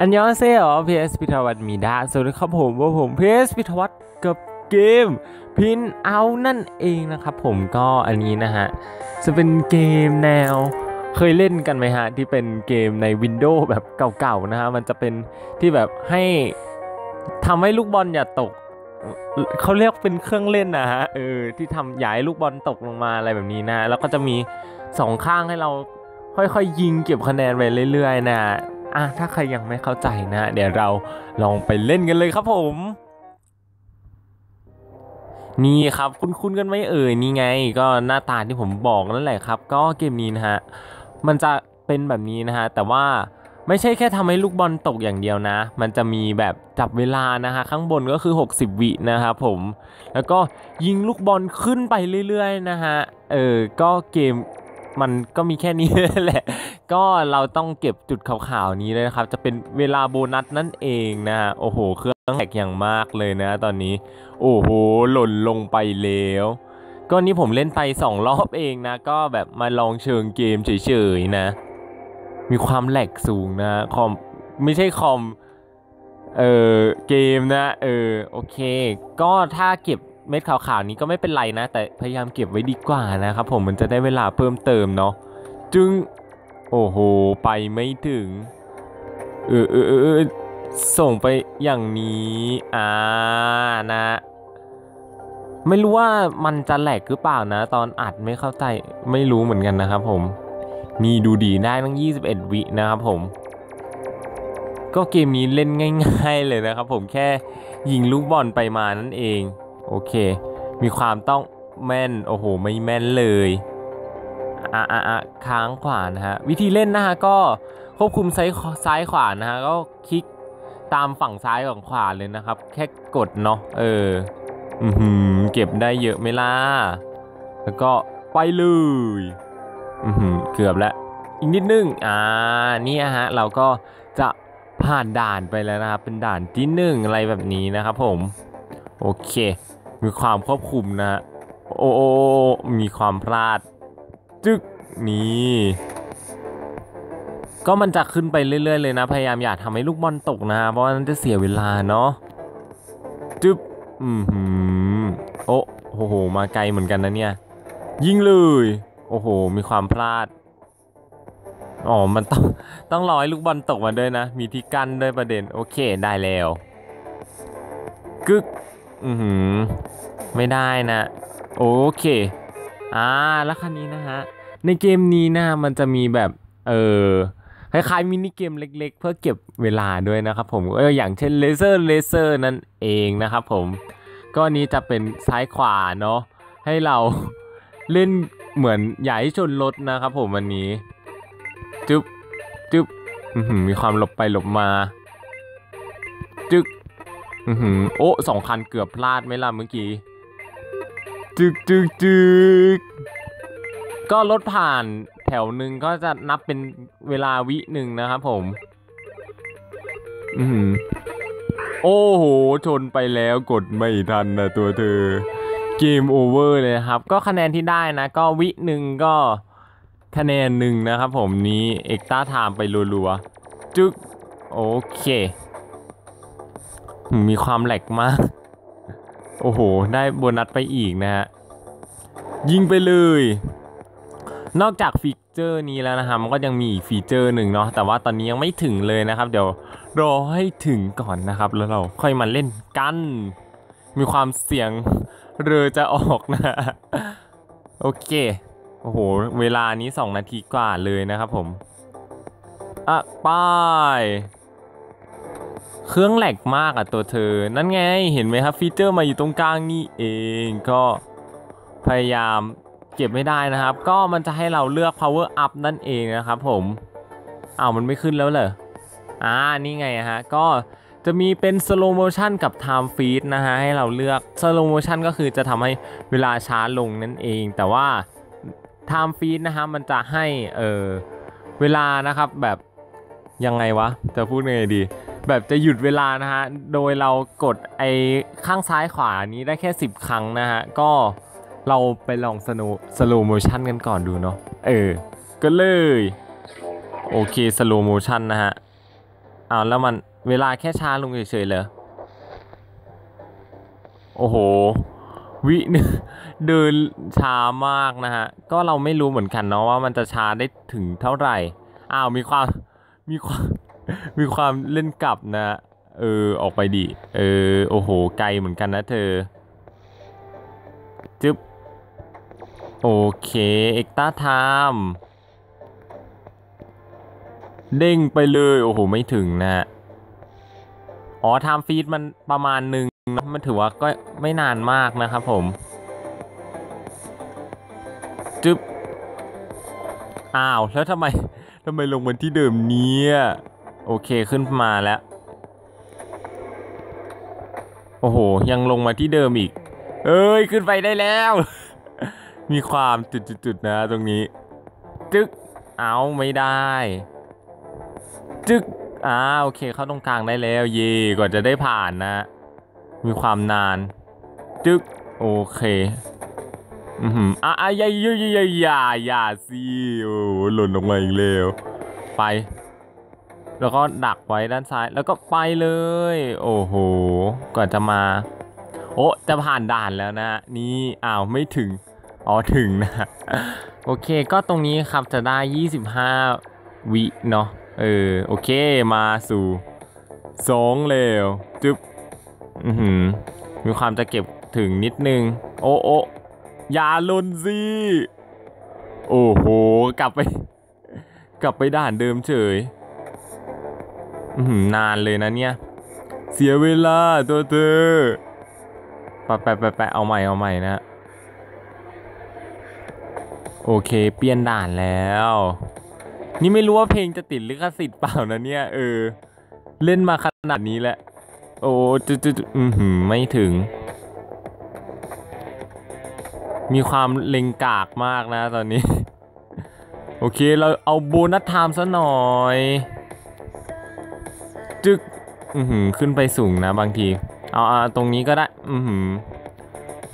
อันยองเซ่หรอพีเอสพิทวัตมีดาสวัสดีครับผมว่าผมพีเอสพิทวัตกับเกมพินเอานั่นเองนะครับผมก็อันนี้นะฮะ จะเป็นเกมแนวเคยเล่นกันไหมฮะ ที่เป็นเกมใน Windows แบบเก่าๆนะฮะ มันจะเป็นที่แบบให้ทำให้ลูกบอลอย่าตกเขาเรียกเป็นเครื่องเล่นนะฮะเออที่ทำย้ายลูกบอลตกลงมาอะไรแบบนี้นะ แล้วก็จะมีสองข้างให้เราค่อยๆ ยิงเก็บคะแนนไปเรื่อยๆ นะ อะถ้าใครยังไม่เข้าใจนะ เดี๋ยวเราลองไปเล่นกันเลยครับผม นี่ครับคุ้นๆกันไหมเอ่ยนี่ไง ก็หน้าตาที่ผมบอกนั่นแหละครับ ก็เกมนี้นะฮะมันจะเป็นแบบนี้นะฮะแต่ว่าไม่ใช่แค่ทำให้ลูกบอลตกอย่างเดียวนะ มันจะมีแบบจับเวลานะฮะข้างบนก็คือ 60 วินะครับผม แล้วก็ยิงลูกบอลขึ้นไปเรื่อยๆนะฮะ เออ ก็เกม มันก็มีแค่นี้แหละ ก็เราต้องเก็บจุดขาวๆนี้เลยนะครับ จะเป็นเวลาโบนัสนั่นเองนะฮะ โอ้โห เครื่องแหกอย่างมากเลยนะตอนนี้ โอ้โห หล่นลงไปแล้ว ก็นี่ผมเล่นไปสองรอบเองนะ ก็แบบมาลองเชิงเกมเฉยๆนะ มีความแหลกสูงนะคอม ไม่ใช่คอม เออเกมนะ เออ โอเค ก็ถ้าเก็บ เม็ดขาวๆนี้ก็ไม่เป็นไรนะ แต่พยายามเก็บไว้ดีกว่านะครับผมมันจะได้เวลาเพิ่มเติมเนาะจึงโอ้โห ไปไม่ถึง เออเออเออส่งไปอย่างนี้อ่านะ ไม่รู้ว่ามันจะแหลกหรือเปล่านะ ตอนอัดไม่เข้าใจไม่รู้เหมือนกันนะครับผม นี่ดูดีได้ตั้ง 21 วินะครับผม ก็เกมนี้เล่นง่าย ๆ เลยนะครับผมแค่ยิงลูกบอลไปมานั่นเอง โอเค มีความต้องแม่น โอ้โห ไม่แม่นเลยอะอะอะค้างขวานะฮะ วิธีเล่นนะฮะ ก็ควบคุมซ้ายซ้ายขวานะฮะ ก็คลิกตามฝั่งซ้ายของขวาเลยนะครับ แค่กดเนาะ เออ อือหือเก็บได้เยอะไหมล่ะ แล้วก็ไปเลย อือหือเกือบแล้ว อีกนิดนึง อ่า นี่ฮะ เราก็จะผ่านด่านไปแล้วนะครับ เป็นด่านที่หนึ่งอะไรแบบนี้นะครับผม โอเค มีความควบคุมนะฮะโอ้โอ้มีความพลาด จึกนี่ก็มันจะขึ้นไปเรื่อย ๆ เลยนะ พยายามอย่าทำให้ลูกบอลตกนะ เพราะนั้นจะเสียเวลาเนาะจึ๊บอืมหืมโอ้โอ้โห มาไกลเหมือนกันนะเนี่ย ยิงเลย โอ้โห มีความพลาด อ๋อ มันต้องต้องรอให้ลูกบอลตกมาด้วยนะ มีที่กั้นด้วยประเด็น โอเค ได้แล้ว กึก อือหือ ไม่ได้นะ โอเค อ่า แล้วคันนี้นะฮะ ในเกมนี้นะมันจะมีแบบ เออคล้ายๆมินิเกมเล็ก ๆ เพื่อเก็บเวลาด้วยนะครับผมเออย่างเช่นเลเซอร์เลเซอร์นั่นเองนะครับผม ก็นี้จะเป็นซ้ายขวาเนาะให้เราเล่นเหมือนอยาให้ชนรถนะครับผมวันนี้ จึ๊บจึ๊บอือหือมีความหลบไปหลบมา จึ๊ก อือหือโอ้สองคันเกือบพลาดไหมล่ะเมื่อกี้ จึกจึกจึกก็รถผ่านแถวหนึ่งก็จะนับเป็นเวลาวิหนึ่งนะครับผม อือโอ้โห ชนไปแล้วกดไม่ทันนะตัวเธอ เกมโอเวอร์เลยครับ ก็คะแนนที่ได้นะ ก็วิหนึ่งก็คะแนนหนึ่งนะครับผมนี้เอ็กต้าไทม์ไปรัวๆจึกโอเค มีความแหลกมาก โอ้โห ได้โบนัสไปอีกนะฮะ ยิงไปเลย นอกจากฟีเจอร์นี้แล้วนะครับมันก็ยังมีอีกฟีเจอร์หนึ่งเนาะ แต่ว่าตอนนี้ยังไม่ถึงเลยนะครับ เดี๋ยวรอให้ถึงก่อนนะครับ แล้วเราค่อยมาเล่นกัน มีความเสียงเรือจะออกนะ โอเค โอ้โห เวลานี้ 2 นาทีกว่าเลยนะครับผม อะไป้าย เครื่องแหลกมากอะตัวเธอ นั่นไงเห็นไหมครับฟีเจอร์มาอยู่ตรงกลางนี่เองก็พยายามเก็บไม่ได้นะครับ ก็มันจะให้เราเลือก power up นั่นเองนะครับผมอ้าวมันไม่ขึ้นแล้วเหรออ่านี่ไงฮะก็จะมีเป็น slow motion กับ time feed นะฮะให้เราเลือก slow motion ก็คือจะทำให้เวลาช้าลงนั่นเอง แต่ว่า time feed นะฮะมันจะให้เออเวลานะครับแบบยังไงวะ จะพูดยังไงดี แบบจะหยุดเวลานะฮะ โดยเรากดไอ้ข้างซ้ายขวานี้ได้แค่ 10 ครั้งนะฮะ ก็เราไปลองสโนสโลโมชันกันก่อนดูเนาะ เออ ก็เลย โอเคสโลโมชันนะฮะอ้าวแล้วมันเวลาแค่ช้าลงเฉยๆเลยโอ้โห วิ่งเดินช้ามากนะฮะ ก็เราไม่รู้เหมือนกันเนาะว่ามันจะช้าได้ถึงเท่าไหร่ อ้าวมีความมีความ มีความเล่นกลับนะ เออ ออกไปดิ เออ โอ้โห ไกลเหมือนกันนะเธอ จึ๊บ โอเค เอ็กตาไทม์เด้งไปเลย โอ้โห ไม่ถึงนะฮะ อ๋อไทม์ฟีดมันประมาณหนึ่งนะมันถือว่าก็ไม่นานมากนะครับผม จึ๊บ อ้าว แล้วทำไมทำไมลงมาที่เดิมเนี่ย โอเคขึ้นมาแล้ว โอ้โห ยังลงมาที่เดิมอีก เอ้ย ขึ้นไปได้แล้ว มีความจุดๆๆนะตรงนี้ จึ๊กเอาไม่ได้ จึ๊กอ่าโอเค เข้าตรงกลางได้แล้ว เย่กว่าจะได้ผ่านนะ มีความนาน จึ๊กโอเค อือหืออะอะอย่าอย่าอย่าอย่าอย่าสิโอ้โหหล่นลงมาอีกแล้ว ไป แล้วก็ดักไว้ด้านซ้ายแล้วก็ไปเลย โอ้โหก่อนจะมา โอ้จะผ่านด่านแล้วนะนี่อ้าวไม่ถึงอ๋อถึงนะ โอเคก็ตรงนี้ครับจะได้ 25 วิเนาะเออโอเคมาสู่สองแล้วจึ๊บอือหือมีความจะเก็บถึงนิดนึง โอ้โอ้ยาลนสิโอ้โห กลับไป กลับไปด่านเดิมเฉย นานเลยนะเนี่ย เสียเวลาตัวเธอไปไปไปไปเอาใหม่เอาใหม่นะ โอเค เปลี่ยนด่านแล้ว นี่ไม่รู้ว่าเพลงจะติดลิขสิทธิ์เปล่านะเนี่ย เออ เล่นมาขนาดนี้แหละ โอ้จุดจุดอือหือไม่ถึง มีความเล็งกากมากนะตอนนี้ โอเค เราเอาโบนัสไทม์ซะหน่อย จึกอือหือขึ้นไปสูงนะบางที เอาเอาตรงนี้ก็ได้ อือหือ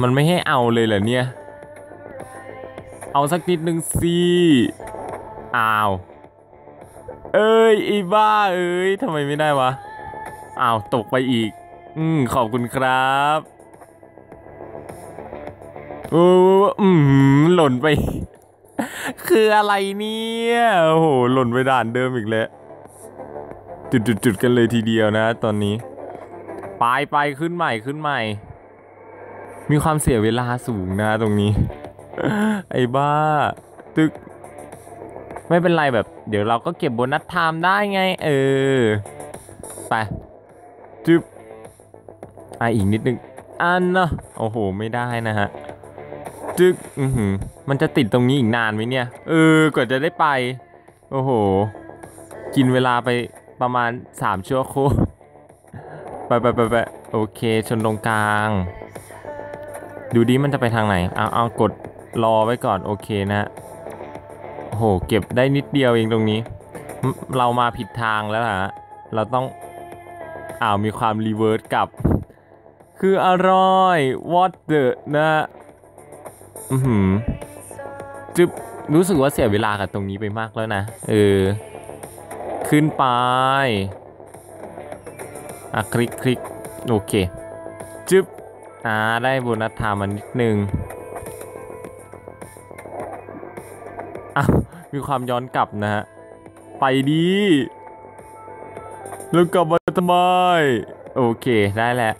มันไม่ให้เอาเลยเหรอเนี่ย เอาสักนิดนึงสิอ้าว เอ้ยอีบ้าเอ้ยทำไมไม่ได้วะอ้าวตกไปอีก อืมขอบคุณครับโอ้อืมหล่นไป คืออะไรเนี่ย โอ้โห หล่นไปด่านเดิมอีกแล้ว จุดๆๆกันเลยทีเดียวนะ ตอนนี้ไปไปขึ้นใหม่ขึ้นใหม่ มีความเสียเวลาสูงนะตรงนี้ ไอ้บ้า ตึก ไม่เป็นไรแบบ เดี๋ยวเราก็เก็บโบนัสไทม์ได้ไง เออ ไปจึบอะอีกนิดนึง อันเนาะโอ้โห ไม่ได้นะฮะ จึกอือหือ มันจะติดตรงนี้อีกนานไหมเนี่ย เออกว่าจะได้ไป โอ้โห กินเวลาไป ประมาณสามชั่วคตรไปไปไปไปโอเคชนตรงกลาง ดูดิมันจะไปทางไหน เอาเอากดรอไว้ก่อน โอเคนะโอ้โหเก็บได้นิดเดียวเองตรงนี้ เรามาผิดทางแล้วฮะเราต้องอ้าวมีความรีเวิร์สกลับ คืออร่อย what the นะอือหือจึบรู้สึกว่าเสียเวลากับตรงนี้ไปมากแล้วนะ เออ ขึ้นไป อะ คลิกคลิกโอเค จึ๊บ อ่า ได้โบนัสไทม์มานิดนึงอ้าวมีความย้อนกลับนะฮะ ไปดีแล้วกลับมาทำไม โอเค ได้แล้ว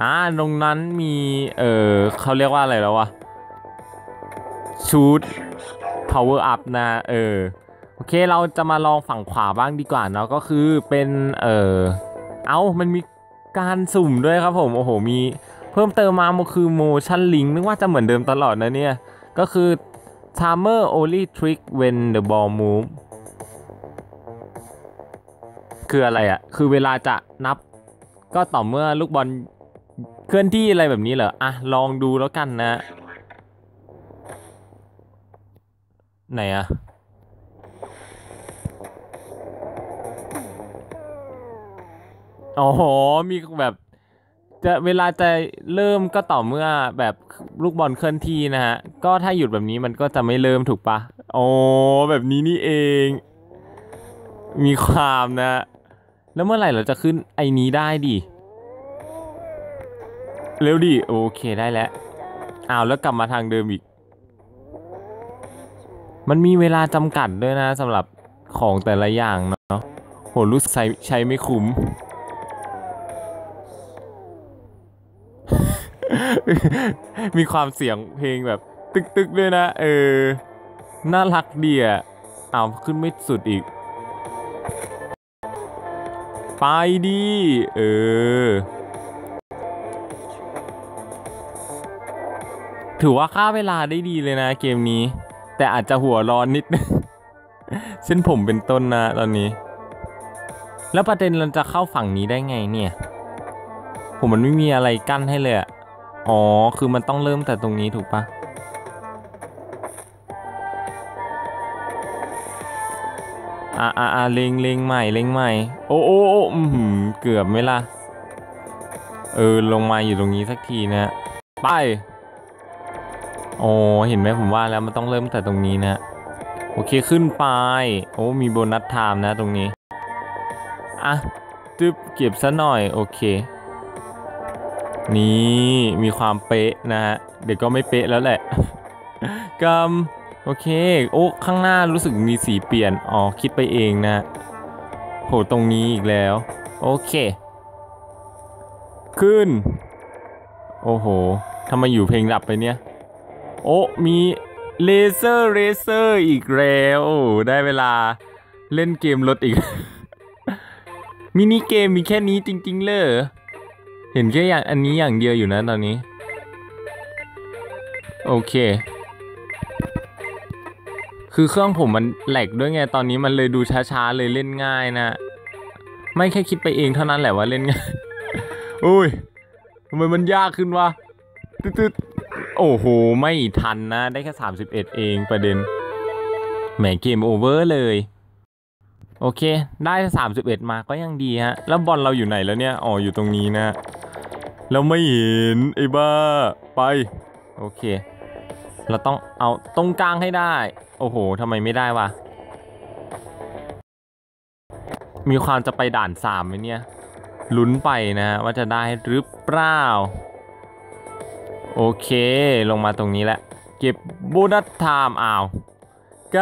อ่า ตรงนั้นมี เออเขาเรียกว่าอะไรแล้ววะ ชูด power up นะ เออ โอเคเราจะมาลองฝั่งขวาบ้างดีกว่าเนาะก็คือเป็นเออเอามันมีการสุ่มด้วยครับผมโอ้โหมีเพิ่มเติมมามันคือ motion link นึกว่าจะเหมือนเดิมตลอดนะเนี่ย ก็คือ timer only trick when the ball move คืออะไรอะ่ะ คือเวลาจะนับก็ต่อเมื่อลูกบอลเคลื่อนที่อะไรแบบนี้เหรอ อะ ลองดูแล้วกันนะ ไหนอะ อ๋อมีแบบจะเวลาจะเริ่มก็ต่อเมื่อแบบลูกบอลเคลื่อนที่นะฮะ ก็ถ้าหยุดแบบนี้มันก็จะไม่เริ่มถูกปะโอ้แบบนี้นี่เอง มีความนะ แล้วเมื่อไหร่เราจะขึ้นไอ้นี้ได้ดิ เร็วดิ โอเคได้แล้วอ้าวแล้วกลับมาทางเดิมอีก มันมีเวลาจำกัดด้วยนะสำหรับของแต่ละอย่างเนาะโหรู้สึกใช้ใช้ไม่คุ้ม มีความเสียงเพลงแบบ ตึกๆด้วยนะ เออ น่ารักดีอะอ้าวขึ้นไม่สุดอีก ไปดิเออ ถือว่าค่าเวลาได้ดีเลยนะเกมนี้ แต่อาจจะหัวร้อนนิดนึงเส้นผมเป็นต้นนะตอนนี้ แล้วประเด็นเราจะเข้าฝั่งนี้ได้ไงเนี่ย ผมมันไม่มีอะไรกั้นให้เลยอะ อ๋อ คือมันต้องเริ่มแต่ตรงนี้ถูกปะอ่าอ่าอ่าเล็งเล็งใหม่เล็งใหม่ โอ้โอ้โอ้อือหือเกือบไหมล่ะเออ ลงมาอยู่ตรงนี้สักทีนะ ไป โอ้เห็นไหมผมว่าแล้วมันต้องเริ่มแต่ตรงนี้นะ โอเคขึ้นไป โอ้ มีโบนัสไทม์นะตรงนี้ อะจึ๊บเก็บซะหน่อย โอเค นี่มีความเป๊ะนะฮะ เดี๋ยวก็ไม่เป๊ะแล้วแหละกำโอเค โอ้ข้างหน้ารู้สึกมีสีเปลี่ยน อ๋อ คิดไปเองนะโหตรงนี้อีกแล้ว โอเค ขึ้น โอ้โหทำไมอยู่เพลงดับไปเนี่ย โอ้มีเลเซอร์เรเซอร์อีกแล้ว ได้เวลาเล่นเกมรถอีก มินิเกมมีแค่นี้จริง ๆ เลย เห็นแค่อย่างอันนี้อย่างเดียวอยู่นะตอนนี้ โอเค คือเครื่องผมมันแหลกด้วยไงตอนนี้มันเลยดูช้าๆเลยเล่นง่ายนะ ไม่แค่คิดไปเองเท่านั้นแหละว่าเล่นง่ายอุ้ยทำไมมันยากขึ้นวะตึ๊ดโอ้โห ไม่ทันนะ ได้แค่ 31 เองประเด็นแหมเกมโอเวอร์เลย โอเค ได้ 31 มาก็ยังดีฮะ แล้วบอลเราอยู่ไหนแล้วเนี่ย อ๋อ อยู่ตรงนี้นะ เราไม่เห็นไอ้บ้า ไป โอเค เราต้องเอาตรงกลางให้ได้ โอ้โหทำไมไม่ได้วะ มีความจะไปด่านสามไหมเนี่ย ลุ้นไปนะว่าจะได้หรือเปล่า โอเค ลงมาตรงนี้แหละ เก็บโบนัสไทม์อ้าวก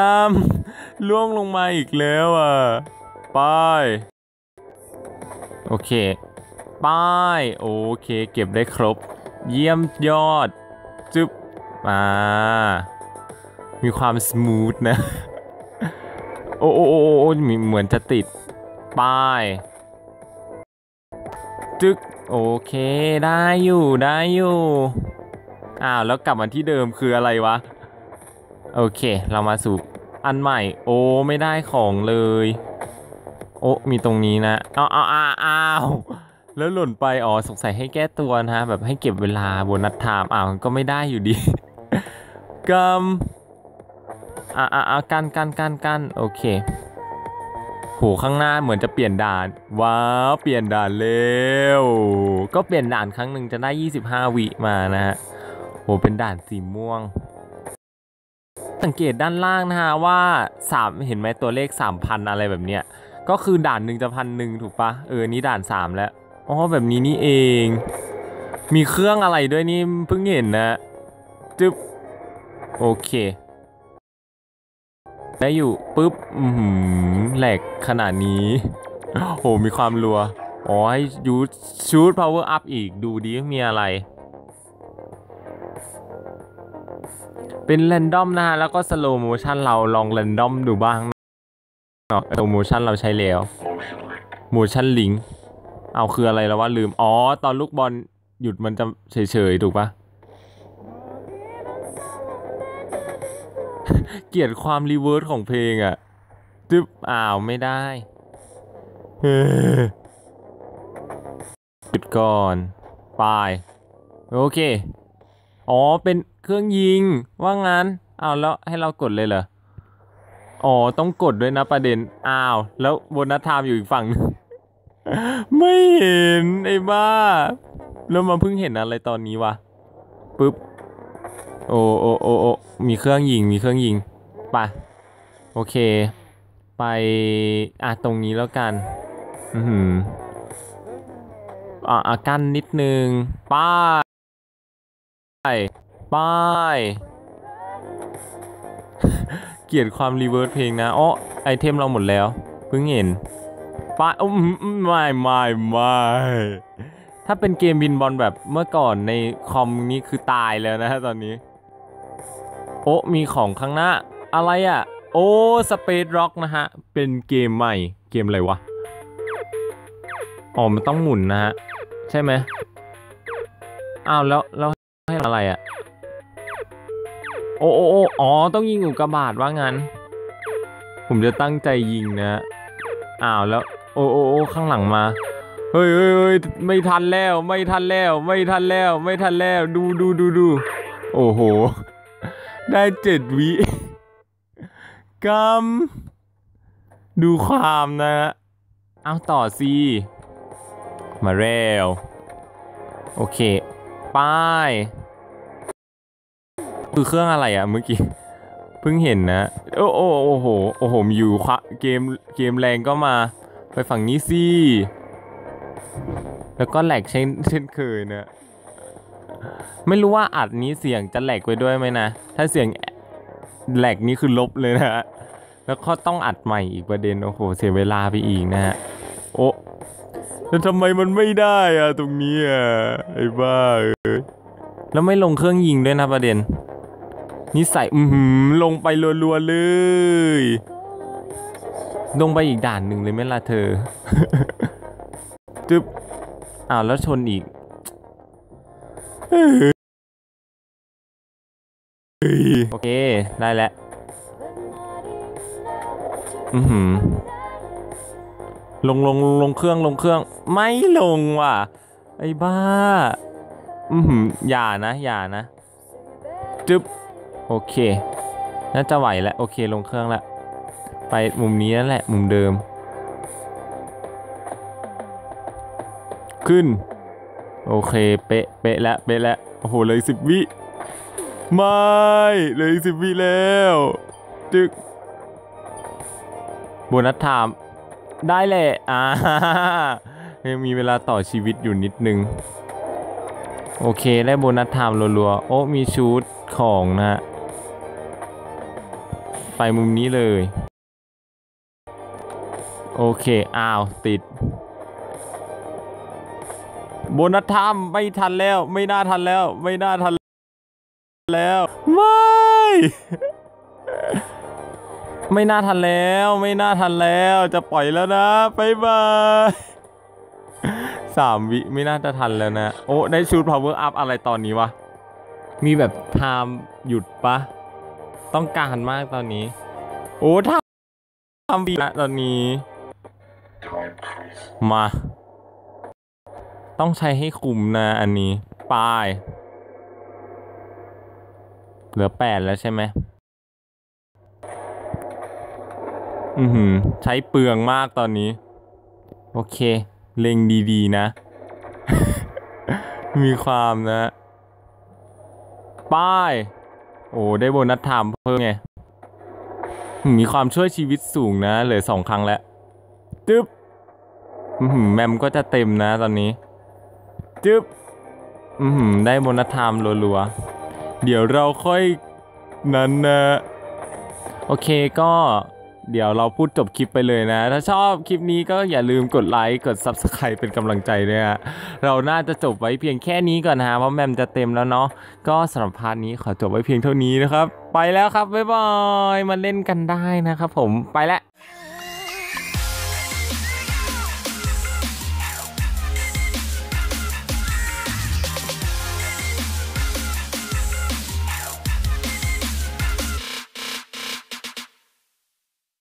ำล่วงลงมาอีกแล้วอะ ไป โอเค ไปโอเค เก็บได้ครบ เยี่ยมยอด จึ๊บมามีความสมูทนะ โอ้โอ้โอ้เหมือนจะติดไปจึ๊ก โอเค ได้อยู่ ได้อยู่ อ้าว แล้วกลับมาที่เดิมคืออะไรวะ โอเค เรามาสู่อันใหม่ โอ้ ไม่ได้ของเลย โอ้ มีตรงนี้นะ อ้าวอ้าวอ้าวอ้าว แล้วหล่นไปอ๋อสงสัยให้แก้ตัวนะฮะแบบให้เก็บเวลาโบนัสไทม์อ้าวก็ไม่ได้อยู่ดีกำอ่าอ่าอ่ากันกันกันกันโอเคโหข้างหน้าเหมือนจะเปลี่ยนด่าน ว้าวเปลี่ยนด่านเร็วก็เปลี่ยนด่านครั้งหนึ่งจะได้ 25 วิมานะฮะโหเป็นด่านสีม่วง สังเกตด้านล่างนะฮะว่าสามเห็นไหมตัวเลข 3,000 อะไรแบบเนี้ยก็คือด่านหนึ่งจะพันหนึ่งถูกปะเออนี่ด่าน 3 แล้ว อ๋อแบบนี้นี่เอง มีเครื่องอะไรด้วยนี่เพิ่งเห็นนะจึ๊บโอเค ได้อยู่ปุ๊บอือหือแหลกขนาดนี้โหมีความรัว อ๋อ ให้ยูชูดพาวเวอร์อัพอีกดูดิมีอะไร เป็นแรนดอมนะฮะ แล้วก็สโลโมชันเราลองแรนดอมดูบ้างเนาะสโลโมชันเราใช้แล้วโมชันลิง เอาคืออะไรแล้วว่าลืม อ๋อ ตอนลูกบอลหยุดมันจะเฉยๆ ถูกปะเกลียดความรีเวิร์สของเพลงอะ่ะจึ๊บอ้าวไม่ได้หยุดก่อนไปโอเค อ๋อ เป็นเครื่องยิง ว่างั้นอ้าวแล้วให้เรากดเลยเหรอ อ๋อ ต้องกดด้วยนะประเด็น อ้าว แล้วโบนัสไทม์อยู่อีกฝั่งหนึ่ง ไม่เห็น ไอ้บ้า แล้วมาเพิ่งเห็นอะไรตอนนี้วะปึ๊บ โอ้โอ้โอ้โอ้มีเครื่องยิง มีเครื่องยิงไปโอเค ไป อะ ตรงนี้แล้วกัน อือหืออะอะกั้นนิดนึง ป้าย ป้ายเกลียดความรีเวิร์สเพลงนะอ๋อไอเทมเราหมดแล้ว เพิ่งเห็น ป้าอืมไม่ไม่ไม่ถ้าเป็นเกมบินบอลแบบเมื่อก่อนในคอมนี้คือตายแล้วนะฮะตอนนี้ โอ้มีของข้างหน้า อะไรอะ โอ้สเปซร็อกนะฮะ เป็นเกมใหม่ เกมอะไรวะ อ๋อ มันต้องหมุนนะฮะ ใช่ไหมอ้าวแล้วแล้วให้อะไรอะ โอ้โอ้โอ้อ๋อ ต้องยิงอุกกาบาตว่างั้น ผมจะตั้งใจยิงนะ อ้าวแล้ว โอ้โอ้โอ้ข้างหลังมาเฮ้ยเฮ้ยเฮ้ยไม่ทันแล้ว ไม่ทันแล้ว ไม่ทันแล้ว ไม่ทันแล้ว ดูดูดูดูโอ้โห ได้เจ็ดวิกำดูความนะเอาต่อสิมาเร็ว โอเค ป้าย คือเครื่องอะไรอะเมื่อกี้ เพิ่งเห็นนะ โอ้โอ้โอ้โห โอ้โห มีอยู่คะเกม เกมแรงก็มา ไปฝั่งนี้สิ แล้วก็แหลกเช่นเช่นเคยนะไม่รู้ว่าอัดนี้เสียงจะแหลกไปด้วยไหมนะ ถ้าเสียงแหลกนี่คือลบเลยนะฮะ แล้วก็ต้องอัดใหม่อีกประเด็น โอ้โห เสียเวลาไปอีกนะฮะ โอ้แล้วทำไมมันไม่ได้อะตรงนี้อะไอ้บ้าเอ้ยแล้วไม่ลงเครื่องยิงด้วยนะประเด็นนิสัยอือหือลงไปรัวๆเลย ลงไปอีกด่านหนึ่งเลยไหมล่ะเธอ จึ๊บ อ้าวแล้วชนอีกโอเค ได้แล้ว อือหือ ลงลงลงเครื่องลงเครื่อง ไม่ลงว่ะ ไอ้บ้า อือหือ อย่านะ อย่านะ จึ๊บ โอเค น่าจะไหวแล้ว โอเค ลงเครื่องแล้ว ไปมุมนี้นั่นแหละมุมเดิม ขึ้น โอเค เป๊ะเป๊ะแล้วเป๊ะแล้วโอ้โหเลยสิบวิไม่เลยสิบวิแล้วจึกโบนัสไทม์ได้แหละอ่ายังมีเวลาต่อชีวิตอยู่นิดนึง โอเคได้โบนัสไทม์รัวๆ โอ้มีชุดของนะฮะไปมุมนี้เลย โอเค อ้าว ติด โบนัสไทม์ไม่ทันแล้ว ไม่น่าทันแล้ว ไม่น่าทันแล้ว ไม่ ไม่น่าทันแล้ว ไม่น่าทันแล้ว จะปล่อยแล้วนะบายบายสามวิไม่น่าจะทันแล้วนะ โอ้ ได้ชูด power up อะไรตอนนี้วะ มีแบบไทม์หยุดปะ ต้องการมากตอนนี้ โอ้ทำทำบีละตอนนี้ มา ต้องใช้ให้คุ้มนะอันนี้ป้าย เหลือแปดแล้วใช่ไหมอือหือ ใช้เปลืองมากตอนนี้ โอเค เล็งดีๆนะ มีความนะ ป้าย โอ้ ได้โบนัสไทม์เพิ่มไง มีความช่วยชีวิตสูงนะ เหลือสองครั้งแล้วจึ๊บ แมมก็จะเต็มนะตอนนี้ จึ๊บได้โบนัสไทม์รัวๆ เดี๋ยวเราค่อยนั้นนะโอเคก็เดี๋ยวเราพูดจบคลิปไปเลยนะ ถ้าชอบคลิปนี้ก็อย่าลืมกดไลค์กด Subscribe เป็นกำลังใจด้วยฮะเราน่าจะจบไว้เพียงแค่นี้ก่อนนะฮะเพราะแมมจะเต็มแล้วเนาะก็สำหรับพาร์ทนี้ขอจบไว้เพียงเท่านี้นะครับ ไปแล้วครับ บ๊ายบาย มาเล่นกันได้นะครับผมไปแล้ว